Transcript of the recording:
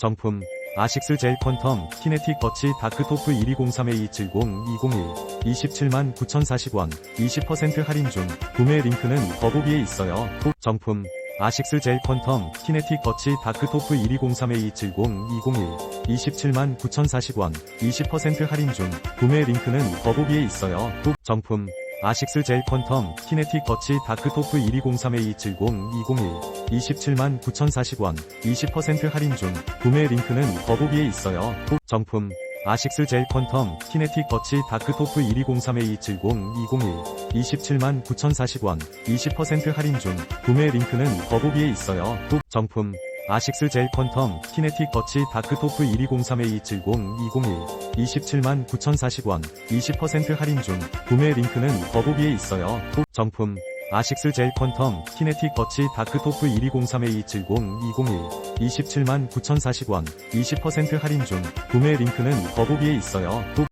정품 아식스 젤 퀀텀 키네틱 버치 다크토프 1203A270 201 27만 9,040원 20% 할인 중 구매 링크는 더보기에 있어요. 후, 정품 아식스 젤 퀀텀 키네틱 버치 다크토프 1203A270 201 27만 9,040원 20% 할인 중 구매 링크는 더보기에 있어요. 후, 정품 아식스 젤 퀀텀 키네틱 버치 다크토프 1203A270 201 27만 9,040원 20% 할인 중 구매 링크는 더보기에 있어요. 후, 정품 아식스 젤 퀀텀 키네틱 버치 다크토프 1203A270 201 27만 9,040원 20% 할인 중 구매 링크는 더보기에 있어요. 후, 정품 아식스 젤 퀀텀 키네틱 버치 다크토프 1203A270 201 27만 9,040원 20% 할인 중 구매 링크는 더보기에 있어요. 후, 정품 아식스 젤 퀀텀 키네틱 버치 다크토프 1203A270 201 27만 9,040원 20% 할인 중 구매 링크는 더보기에 있어요. 후,